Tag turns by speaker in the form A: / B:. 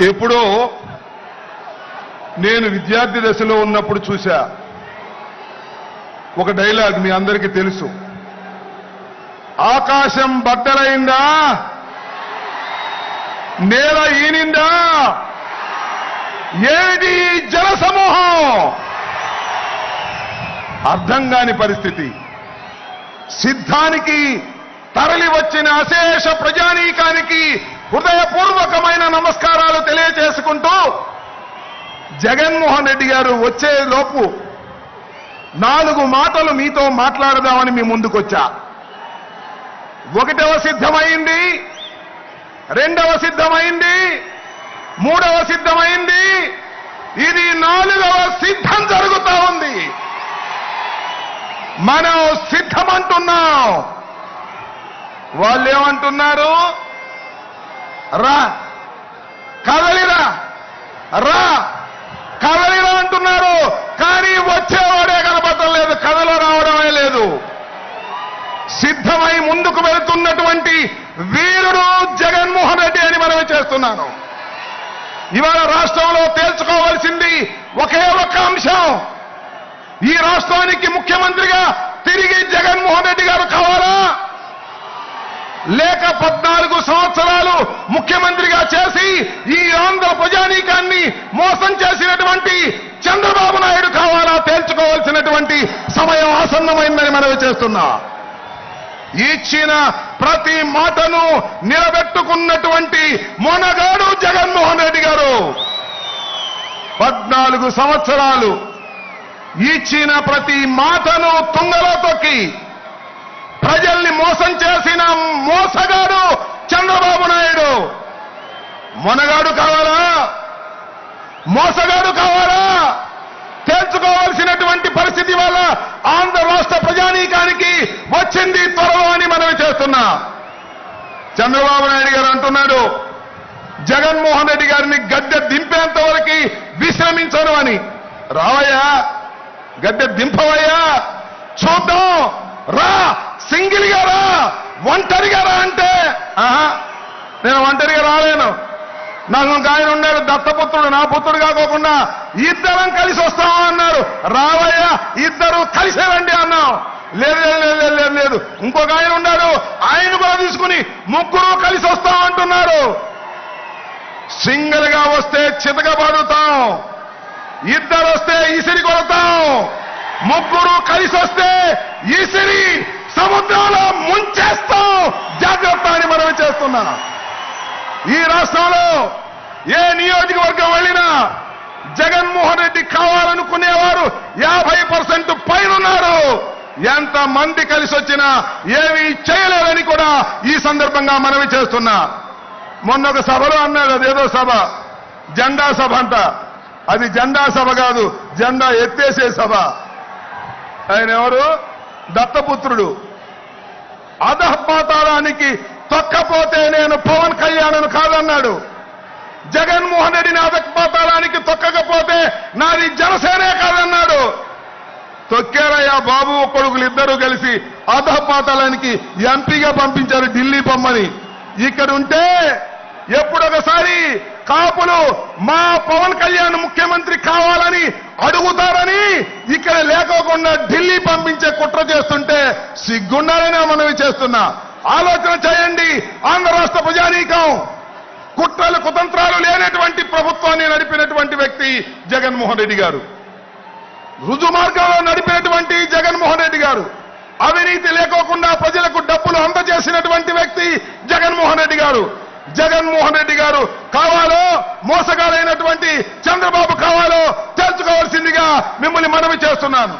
A: ఎప్పుడో నేను విద్యార్థి దశలో ఉన్నప్పుడు చూశా. ఒక డైలాగ్ మీ అందరికీ తెలుసు. ఆకాశం బట్టలైందా నేల ఈనిందా? ఏది జనసమూహం జల సమూహం అర్థం కాని పరిస్థితి. సిద్ధానికి తరలి వచ్చిన అశేష ప్రజానీకానికి హృదయపూర్వకమైన జగన్మోహన్ రెడ్డి గారు వచ్చే లోపు నాలుగు మాటలు మీతో మాట్లాడదామని మీ ముందుకొచ్చా? ఒకటవ సిద్ధమైంది రెండవ సిద్ధమైంది మూడవ సిద్ధమైంది ఇది నాలుగవ సిద్ధం జరుగుతూ ఉంది. మనం సిద్ధమంటున్నాం. వాళ్ళు ఏమంటున్నారు రా కదలిరా రా. వెళుతున్నటువంటి వీరుడు జగన్మోహన్ రెడ్డి అని మనవి చేస్తున్నాను. ఇవాళ రాష్ట్రంలో తేల్చుకోవాల్సింది ఒకే ఒక్క అంశం. ఈ రాష్ట్రానికి ముఖ్యమంత్రిగా తిరిగి జగన్మోహన్ రెడ్డి గారు కావాలా? లేక పద్నాలుగు సంవత్సరాలు ముఖ్యమంత్రిగా చేసి ఈ ఆంధ్ర ప్రజానీకాన్ని మోసం చేసినటువంటి చంద్రబాబు నాయుడు కావాలా? తేల్చుకోవాల్సినటువంటి సమయం ఆసన్నమైందని మనవి చేస్తున్నా. ఇచ్చిన ప్రతి మాటను నిలబెట్టుకున్నటువంటి మొనగాడు జగన్మోహన్ రెడ్డి గారు. పద్నాలుగు సంవత్సరాలు ఇచ్చిన ప్రతి మాటను తుంగలో తొక్కి ప్రజల్ని మోసం చేసిన మోసగాడు చంద్రబాబు నాయుడు. మొనగాడు కావాలా? మోసగాడు కావాలా? తేల్చుకోవాల్సినటువంటి పరిస్థితి వల్ల ఆంధ్ర రాష్ట్ర ప్రజానీకానికి వచ్చింది త్వర చంద్రబాబు నాయుడు గారు అంటున్నాడు జగన్మోహన్ రెడ్డి గారిని గద్దె దింపేంత వరకు విశ్రమించను అని. రావయ్యా గద్దె దింపవయ్యా. చూద్దాం. రా. సింగిల్గా రా. ఒంటరిగా రా అంటే. ఆహా నేను ఒంటరిగా రాలేను. నాకు ఒక ఆయన ఉన్నాడు దత్తపుత్రుడు నా పుత్రుడు కాకోకుండా ఇద్దరం కలిసి వస్తాము అన్నారు. రావయ్యా ఇద్దరు కలిసే రండి అన్నాం. లేదు లేదు లేదు లేదు లేదు ఇంకొక ఆయన ఉన్నాడు ఆయన కూడా తీసుకుని ముగ్గురు కలిసి వస్తాం అంటున్నారు. సింగిల్గా వస్తే చితకబడుతాం ఇద్దరు వస్తే ఇసిరి కొడతాం. ముగ్గురు కలిసి వస్తే ఇసిరి సముద్రంలో ముంచేస్తాం. జాగ్రత్త అని మనం చేస్తున్నా. ఈ రాష్ట్రంలో ఏ నియోజకవర్గం వెళ్ళినా జగన్మోహన్ రెడ్డి కావాలనుకునేవారు ఎంత మంది కలిసి వచ్చినా ఏమీ చేయలేదని కూడా ఈ సందర్భంగా మనవి చేస్తున్నా. మొన్న ఒక సభలో అన్నాడు అదేదో సభ. జెండా సభ అంట. అది జెండా సభ కాదు జెండా ఎత్తేసే సభ. ఆయన ఎవరు? దత్తపుత్రుడు. అధపాతాళానికి తొక్కపోతే నేను పవన్ కళ్యాణ్ను కాదన్నాడు. జగన్మోహన్ రెడ్డిని అధపాతాళానికి తొక్కకపోతే నాది జనసేనే కాదు. తొక్కారయ్యా బాబు కొడుకులు ఇద్దరు కలిసి అధపాతాళానికి ఎంపీగా పంపించారు ఢిల్లీ పొమ్మని ఇక్కడ ఉంటే ఎప్పుడొకసారి కాపులు మా పవన్ కళ్యాణ్ ముఖ్యమంత్రి కావాలని అడుగుతారని ఇక్కడ లేకోకుండా ఢిల్లీ పంపించే కుట్ర చేస్తుంటే సిగ్గుండాలని మనవి చేస్తున్నా. ఆలోచన చేయండి ఆంధ్ర రాష్ట్ర ప్రజానీకం. కుట్రలు కుతంత్రాలు లేనటువంటి ప్రభుత్వాన్ని నడిపినటువంటి వ్యక్తి జగన్మోహన్ రెడ్డి గారు. రుజు మార్గంలో నడిపేటువంటి జగన్మోహన్ రెడ్డి గారు అవినీతి లేకోకుండా ప్రజలకు డబ్బులు అందజేసినటువంటి వ్యక్తి జగన్మోహన్ రెడ్డి గారు. జగన్మోహన్ రెడ్డి గారు కావాలో మోసగాలైనటువంటి చంద్రబాబు కావాలో తెలుసుకోవాల్సిందిగా మిమ్మల్ని మనవి చేస్తున్నాను.